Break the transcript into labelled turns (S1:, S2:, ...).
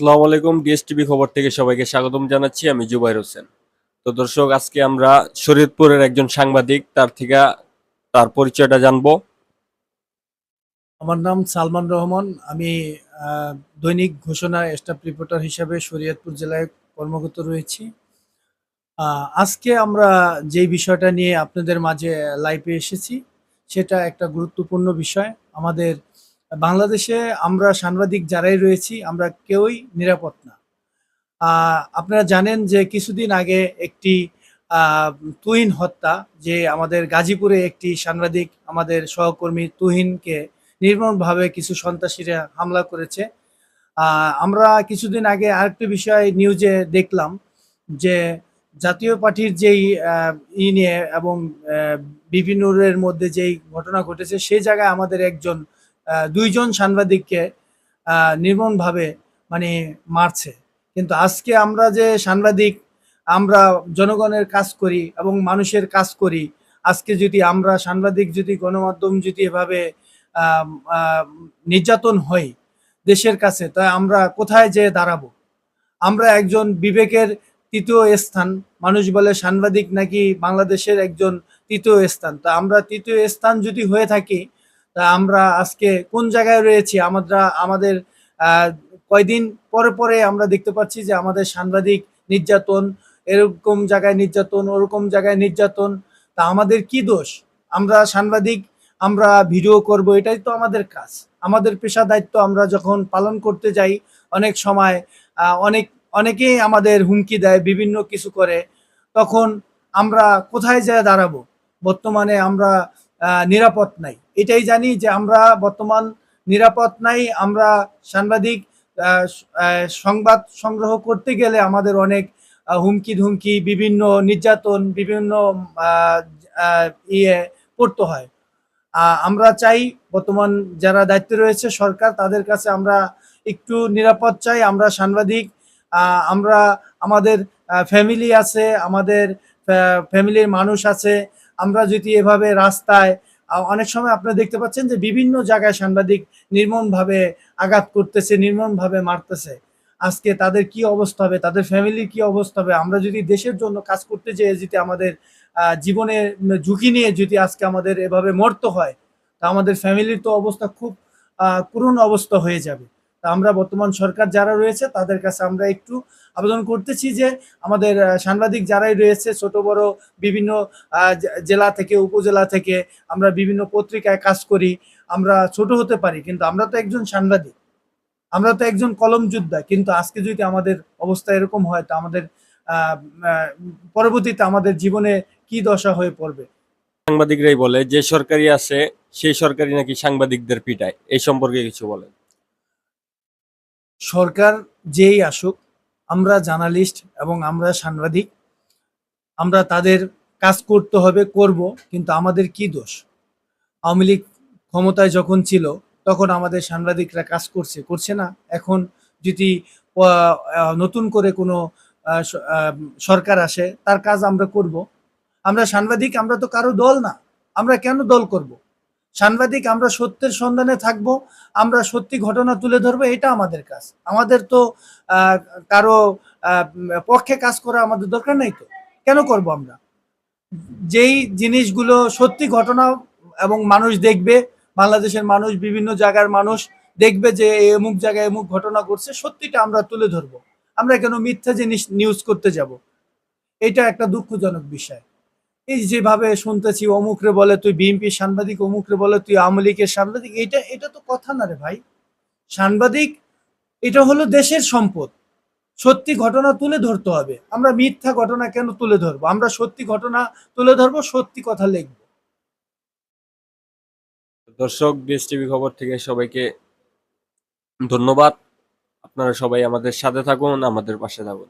S1: আসসালামু আলাইকুম ডিএসটিভি খবর থেকে সবাইকে স্বাগতম জানাচ্ছি, আমি জুবাইর হোসেন। তো দর্শক, আজকে আমরা শরীয়তপুরের একজন সাংবাদিক, তার থেকে তার পরিচয়টা জানব।
S2: আমার নাম সালমান রহমান, আমি দৈনিক ঘোষণা স্টাফ রিপোর্টার হিসাবে শরীয়তপুর জেলায় কর্মরত রয়েছি। আজকে আমরা যে বিষয়টা নিয়ে আপনাদের মাঝে লাইভে এসেছি, সেটা একটা গুরুত্বপূর্ণ বিষয়। আমাদের বাংলাদেশে আমরা সাংবাদিক যারাই রয়েছি আমরা কেউই নিরাপদ না। আপনারা জানেন যে কিছুদিন আগে একটি তুহিন হত্যা যে আমাদের গাজীপুরে একটি সাংবাদিক আমাদের সহকর্মী তুহিনকে নির্মমভাবে কিছু সন্ত্রাসীরা হামলা করেছে। আমরা কিছুদিন আগে আরেকটি বিষয় নিউজে দেখলাম যে জাতীয় পার্টির যেই ই নিয়ে এবং আহ, মধ্যে যেই ঘটনা ঘটেছে সেই জায়গায় আমাদের একজন দুইজন সাংবাদিককে নির্মমভাবে মানে মারছে। কিন্তু আজকে আমরা যে সাংবাদিক, আমরা জনগণের কাজ করি এবং মানুষের কাজ করি, আজকে যদি আমরা সাংবাদিক যদি, গণমাধ্যম যদি এভাবে নির্যাতন হই দেশের কাছে, তা আমরা কোথায় যে দাঁড়াবো? আমরা একজন বিবেকের তৃতীয় স্থান, মানুষ বলে সাংবাদিক নাকি বাংলাদেশের একজন তৃতীয় স্থান। তা আমরা তৃতীয় স্থান যদি হয়ে থাকি তা আমরা আজকে কোন জায়গায় রয়েছি? আমরা আমাদের কয়দিন পরে পরে আমরা দেখতে পাচ্ছি যে আমাদের সাংবাদিক নির্যাতন, এরকম জায়গায় নির্যাতন, ওরকম জায়গায় নির্যাতন, তা আমাদের কি দোষ? আমরা সাংবাদিক, আমরা ভিডিও করব, এটাই তো আমাদের কাজ। আমাদের পেশা দায়িত্ব আমরা যখন পালন করতে যাই, অনেক সময় অনেক, অনেকেই আমাদের হুমকি দেয়, বিভিন্ন কিছু করে, তখন আমরা কোথায় যায় দাঁড়াবো? বর্তমানে আমরা নিরাপদ নাই। এটাই জানি যে আমরা বর্তমান নিরাপদ নাই। আমরা সাংবাদিক সংবাদ সংগ্রহ করতে গেলে আমাদের অনেক হুমকি ধুমকি বিভিন্ন নির্যাতন, বিভিন্ন ইয়ে পড়তে হয়। আমরা চাই বর্তমান যারা দায়িত্বে রয়েছে সরকার, তাদের কাছে আমরা একটু নিরাপদ চাই। আমরা সাংবাদিক আমরা আমাদের ফ্যামিলি আছে, আমাদের ফ্যামিলির মানুষ আছে আমরা যদি এভাবে রাস্তায় অনেক সময় আপনারা দেখতে পাচ্ছেন যে বিভিন্ন জায়গায় সাংবাদিক নির্মমভাবে আঘাত করতেছে, নির্মমভাবে মারতেছে। আজকে তাদের কি অবস্থা হবে? তাদের ফ্যামিলির কি অবস্থা হবে? আমরা যদি দেশের জন্য কাজ করতে যেয়ে যদি আমাদের জীবনে ঝুঁকি নিয়ে যদি আজকে আমাদের এভাবে মরতে হয়, তা আমাদের ফ্যামিলির তো অবস্থা খুব করুণ অবস্থা হয়ে যাবে। তা আমরা বর্তমান সরকার যারা রয়েছে, তাদের কাছে আমরা একটু আবেদন করতেছি যে আমাদের সাংবাদিক যারাই রয়েছে, ছোট, বড়, বিভিন্ন জেলা থেকে, উপজেলা থেকে আমরা বিভিন্ন পত্রিকায় কাজ করি, আমরা ছোট হতে পারি, কিন্তু আমরা তো একজন সাংবাদিক। আমরা তো একজন কলম যোদ্ধা, কিন্তু আজকে যদি আমাদের অবস্থা এরকম হয়, তা আমাদের পরবর্তীতে আমাদের জীবনে কি দশা হয়ে পড়বে?
S1: সাংবাদিকরাই বলে, যে সরকারি আছে, সেই সরকারি নাকি সাংবাদিকদের পিটায়, এই সম্পর্কে কিছু বলেন।
S2: সরকার যেই আসুক, আমরা জার্নালিস্ট এবং আমরা সাংবাদিক, আমরা তাদের কাজ করতে হবে, করব, কিন্তু আমাদের কি দোষ? আওয়ামী লীগ ক্ষমতায় যখন ছিল, তখন আমাদের সাংবাদিকরা কাজ করছে করছে না। এখন যদি নতুন করে কোনো সরকার আসে, তার কাজ আমরা করব। আমরা সাংবাদিক, আমরা তো কারও দল না। আমরা কেন দল করব? সাংবাদিক, আমরা সত্যের সন্ধানে থাকব, আমরা সত্যি ঘটনা তুলে ধরবো, এটা আমাদের কাজ। আমাদের তো কারও পক্ষে কাজ করা আমাদের দরকার নাই তো। কেন করব আমরা? যেই জিনিসগুলো সত্যি ঘটনা এবং মানুষ দেখবে, বাংলাদেশের মানুষ, বিভিন্ন জায়গার মানুষ দেখবে যে এই অমুক জায়গায় অমুক ঘটনা ঘটছে, সত্যিটা আমরা তুলে ধরবো। আমরা কেন মিথ্যা জিনিস নিউজ করতে যাব? এটা একটা দুঃখজনক বিষয়। এই যেভাবে শুনতেছি, অমুকরে বলে তুই বিএনপি সাংবাদিক, অমুকরে বলে তুই আওয়ামী লীগের সাংবাদিক এটা এটা তো কথা না রে ভাই। সাংবাদিক, এটা হলো দেশের সম্পদ। সত্যি ঘটনা তুলে ধরতে হবে। আমরা মিথ্যা ঘটনা কেন তুলে ধরবো? আমরা সত্যি ঘটনা তুলে ধরবো, সত্যি কথা লিখব।
S1: দর্শক ডিএসটিভি খবর থেকে সবাইকে ধন্যবাদ। আপনারা সবাই আমাদের সাথে থাকুন, আমাদের পাশে থাকুন।